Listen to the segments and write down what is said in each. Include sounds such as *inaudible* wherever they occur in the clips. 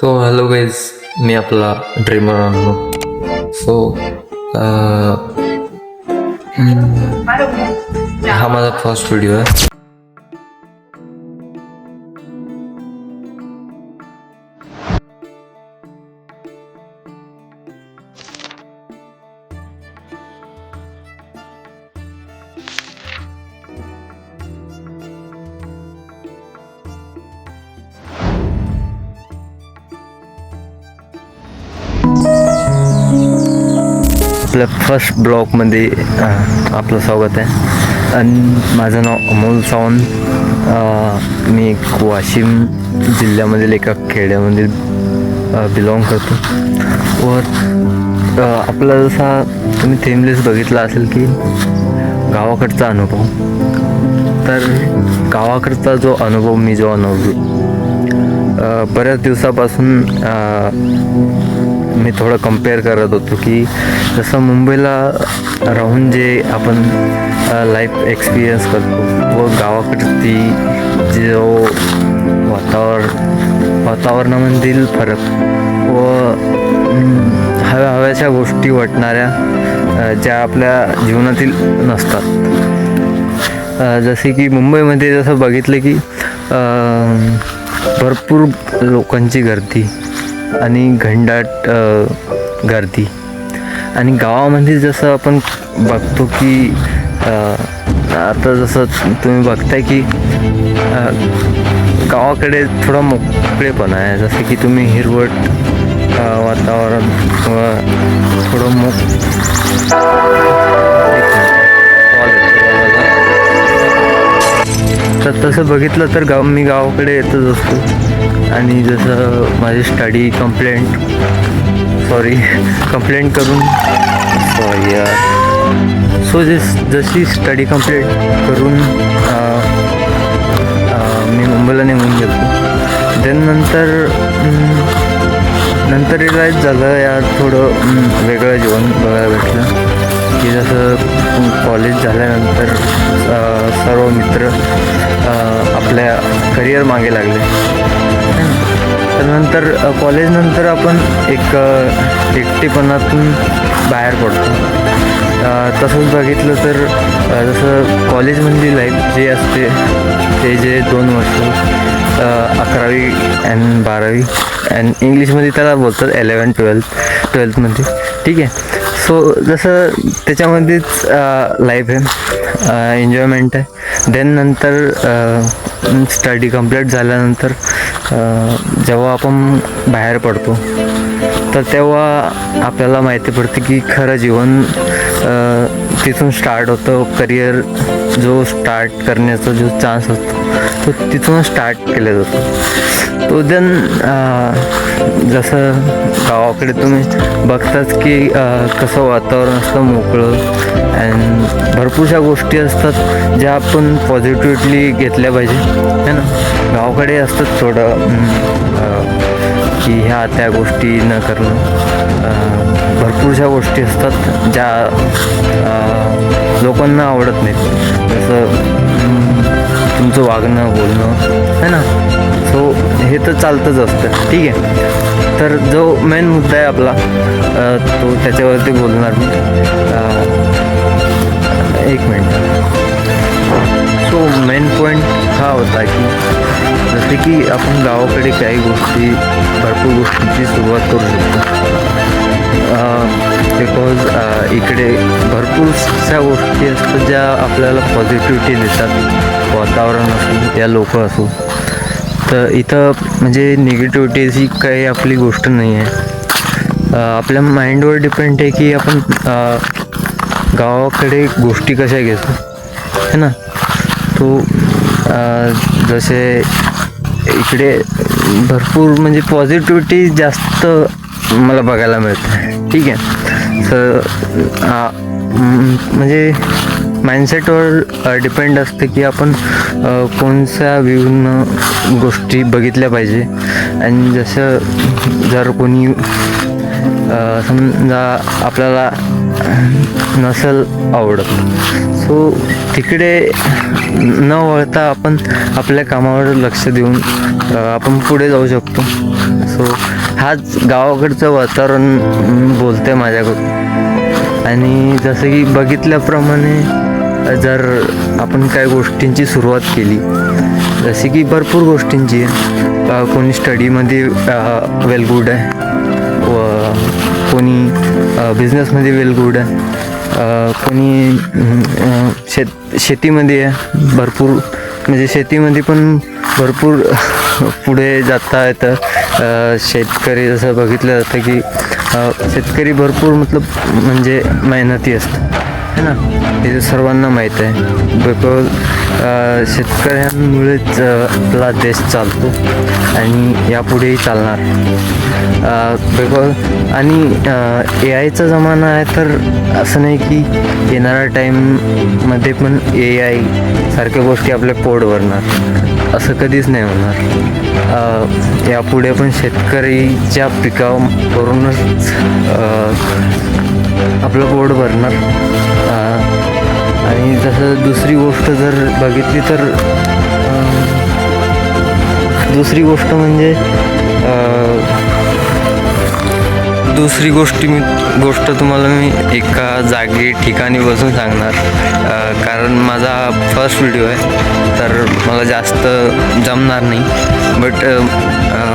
So hello guys मी आपला dreamer आणलो so हा माझा फर्स्ट व्हिडिओ आहे. आपल्या फर्स्ट ब्लॉगमध्ये आपलं स्वागत आहे. आणि माझं नाव अमोल सावंत. मी एक वाशिम जिल्ह्यामधील एका खेड्यामध्ये बिलॉंग करतो. व आपला जसा तुम्ही थेमलेस बघितला असेल की गावाकडचा अनुभव. तर गावाकडचा जो अनुभव मी जो अनुभव बऱ्याच दिवसापासून मी थोडं कंपेअर करत होतो की जसं मुंबईला राहून जे आपण लाईफ एक्सपिरियन्स करतो व गावाकडची जो वातावरण वातावरणामधील फरक व हव्या हव्याच्या गोष्टी वाटणाऱ्या ज्या आपल्या जीवनातील नसतात. जसे की मुंबईमध्ये जसं बघितलं की भरपूर लोकांची गर्दी आणि घंडाट गर्दी. आणि गावामध्ये जसं आपण बघतो की आता जसं तुम्ही बघताय की गावाकडे थोडा मोकळेपणा आहे. जसं की तुम्ही हिरवट वातावरण किंवा थोडं मोक तर तसं बघितलं तर गाव मी गावाकडे येतच असतो. आणि जसं माझी स्टडी कंप्लेंट सॉरी कंप्लेंट करून सॉरी सो जस जशी स्टडी कंप्लीट करून मी मुंबईला निघून गेलो. देन नंतर नंतर रिलाईज झालं यार थोडं वेगळं जीवन बघायला भेटलं. की जसं कॉलेज झाल्यानंतर सर्व मित्र आपल्या करिअर मागे लागले. त्यानंतर कॉलेजनंतर आपण एक एकटेपणातून बाहेर पडतो. तसंच बघितलं तर जसं कॉलेजमधली लाईफ जे असते ते जे दोन वर्ष अकरावी अँड बारावी अँड इंग्लिशमध्ये त्याला बोलतात एलेवन ट्वेल्थ ट्वेल्थमध्ये ठीक आहे? सो जसं त्याच्यामध्येच लाईफ आहे एन्जॉयमेंट आहे. देन नंतर स्टडी कंप्लीट झाल्यानंतर जेव्हा आपण बाहेर पडतो तर तेव्हा आपल्याला माहिती पडते की खरं जीवन तिथून स्टार्ट होतं. करिअर जो स्टार्ट करण्याचा जो चान्स असतो तो तिथून स्टार्ट केला जातो तो देन जसं गावाकडे तुम्ही बघताच की कसं वातावरण असतं मोकळं अँड भरपूरशा गोष्टी असतात ज्या आपण पॉझिटिव्हली घेतल्या पाहिजे. है ना? गावाकडे असतात थोडं की ह्या त्या गोष्टी न करणं. अशा गोष्टी असतात ज्या लोकांना आवडत नाहीत. जसं तुमचं वागणं बोलणं है ना? सो हे तर चालतंच असतं. ठीक आहे. तर जो मेन मुद्दा आहे आपला तो त्याच्यावरती बोलणार मी. एक मिनिट सो मेन पॉईंट हा होता की जसे की आपण गावाकडे काही गोष्टी भरपूर गोष्टींची सुरुवात करू शकतो. बिकॉज इकडे भरपूरशा गोष्टी असतात ज्या आपल्याला पॉझिटिव्हिटी देतात. वातावरण असो या लोक असो तर इथं म्हणजे निगेटिव्हिटीची काही आपली गोष्ट नाही आहे. आपल्या माइंडवर डिपेंड आहे की आपण गावाकडे गोष्टी कशा घेतो. है ना? तो जसे इकडे भरपूर म्हणजे पॉझिटिव्हिटी जास्त मला बघायला मिळते ठीक आहे? तर म्हणजे माइंडसेटवर डिपेंड असतं की आपण कोणत्या व्ह्यूनं गोष्टी बघितल्या पाहिजे. आणि जसं जर कोणी समजा आपल्याला नसेल आवडत. सो तिकडे न वळता आपण आपल्या कामावर लक्ष देऊन आपण पुढे जाऊ शकतो. सो हाच गावाकडचं वातावरण बोलते माझ्याकडून. आणि जसं की बघितल्याप्रमाणे जर आपण काय गोष्टींची सुरुवात केली जसे की भरपूर गोष्टींची आहे कोणी स्टडीमध्ये वेल गुड आहे व कोणी बिझनेसमध्ये वेल गुड कोणी शेत शेतीमध्ये आहे भरपूर म्हणजे शेतीमध्ये पण भरपूर *laughs* पुढे जाता येतं शेतकरी जसं बघितलं जातं की शेतकरी भरपूर मतलब म्हणजे मेहनती असतं आहे ना? हे सर्वांना माहीत आहे. बिकॉज शेतकऱ्यांमुळेच आपला देश चालतो आणि यापुढेही चालणार. बिकॉज आणि ए आयचा जमाना आहे तर असं नाही की येणाऱ्या टाईममध्ये पण ए आय सारख्या गोष्टी आपल्या पोट भरणार. असं कधीच नाही होणार. यापुढे पण शेतकरीच्या पिकावरूनच आपलं पोट भरणार. आणि जसं दुसरी गोष्ट जर बघितली तर दुसरी गोष्ट म्हणजे दुसरी गोष्टी मी गोष्ट तुम्हाला मी एका जागी ठिकाणी बसून सांगणार. कारण माझा फर्स्ट व्हिडिओ आहे तर मला जास्त जमणार नाही. बट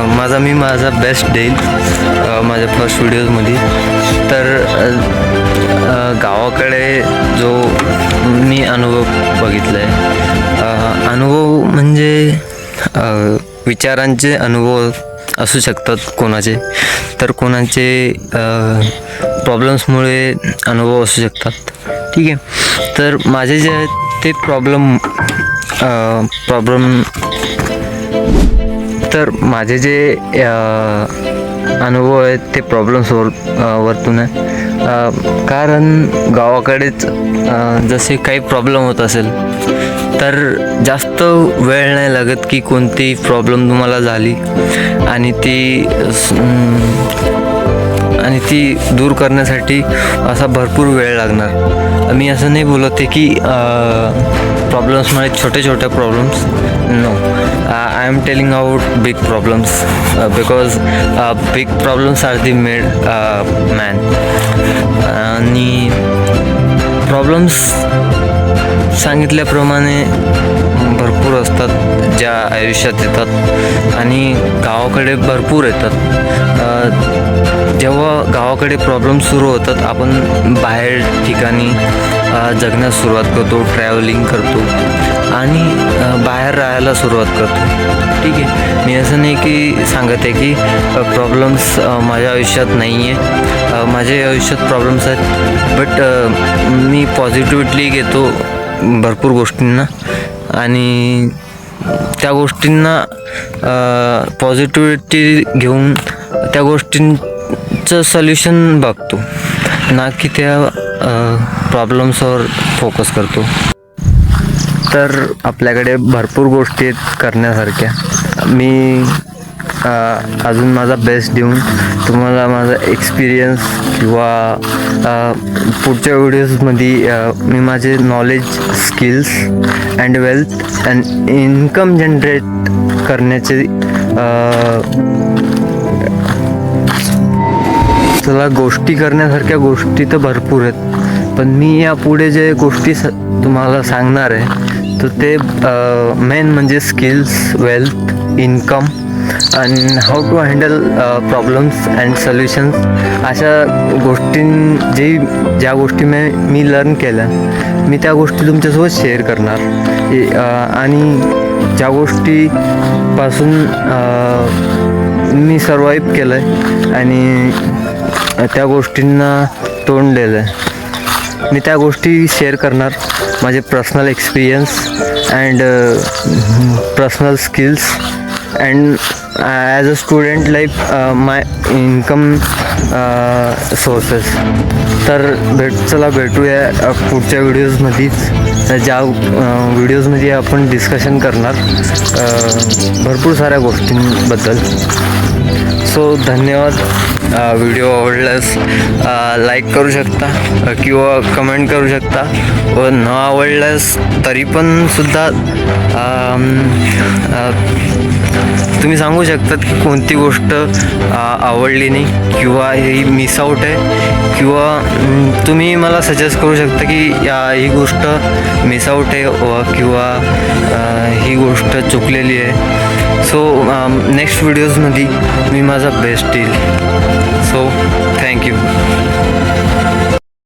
माझा मी माझा बेस्ट देईल माझ्या फर्स्ट व्हिडिओजमध्ये तर गावाकडे जो मी अनुभव बघितला आहे अनुभव म्हणजे विचारांचे अनुभव असू शकतात कोणाचे तर कोणाचे प्रॉब्लेम्समुळे अनुभव असू शकतात. ठीक आहे? तर माझे जे आहेत ते प्रॉब्लेम प्रॉब्लेम तर माझे जे अनुभव आहेत ते प्रॉब्लेम्सवर वरतून आहे कारण गावाकडेच जसे काही प्रॉब्लेम होत असेल तर जास्त वेळ नाही लागत की कोणती प्रॉब्लेम तुम्हाला झाली आणि ती आणि ती दूर करण्यासाठी असा भरपूर वेळ लागणार. मी असं नाही बोलत आहे की प्रॉब्लेम्स म्हणजे छोटे छोटे problems no I am telling out big problems because big problems are the made man आणि प्रॉब्लेम्स सांगितल्याप्रमाणे भरपूर असतात ज्या आयुष्यात येतात आणि गावाकडे भरपूर येतात. Uh, जेव्हा गावाकडे प्रॉब्लेम सुरू होतात आपण बाहेर ठिकाणी जगण्यास सुरुवात करतो ट्रॅव्हलिंग करतो आणि बाहेर राहायला सुरुवात करतो. ठीक आहे? मी असं नाही की सांगत आहे की प्रॉब्लेम्स माझ्या आयुष्यात नाही आहे माझ्या आयुष्यात प्रॉब्लेम्स आहेत. बट मी पॉझिटिव्हिटली घेतो भरपूर गोष्टींना. आणि त्या गोष्टींना पॉझिटिव्हिटी घेऊन त्या गोष्टींचं सोल्युशन बघतो. ना की त्या प्रॉब्लेम्सवर फोकस करतो. तर आपल्याकडे भरपूर गोष्टी आहेत करण्यासारख्या. मी अजून माझा बेस्ट देऊन तुम्हाला माझा एक्सपिरियन्स किंवा पुढच्या व्हिडिओजमध्ये मी माझे knowledge skills and wealth and income generate करण्याचे अ, चला गोष्टी करण्यासारख्या गोष्टी तर भरपूर आहेत. पण मी यापुढे जे गोष्टी स तुम्हाला सांगणार आहे तर ते मेन म्हणजे skills wealth income and how to handle problems and solutions अशा गोष्टीं जे ज्या गोष्टी मी मी लर्न केल्या मी त्या गोष्टी तुमच्यासोबत शेअर करणार. आणि ज्या गोष्टीपासून मी सर्वाईव्ह केलं आहे आणि त्या गोष्टींना तोंड दिलं आहे मी त्या गोष्टी शेअर करणार. माझे personal experience and personal skills and as a student life my income sources तर भेट चला भेटूया पुढच्या व्हिडिओजमध्येच ज्या व्हिडिओजमध्ये आपण डिस्कशन करणार भरपूर साऱ्या गोष्टींबद्दल. सो धन्यवाद व्हिडिओ आवडल्यास लाईक करू शकता किंवा कमेंट करू शकता व न आवडल्यास तरी पण सुद्धा तुम्ही सांगू शकतात की कोणती गोष्ट आवडली नाही किंवा ही मिस आऊट आहे किंवा तुम्ही मला सजेस्ट करू शकता की या ही गोष्ट मिस आऊट आहे व किंवा ही गोष्ट चुकलेली आहे. सो नेक्स्ट व्हिडिओजमध्ये मी माझा बेस्ट देईल सो थँक्यू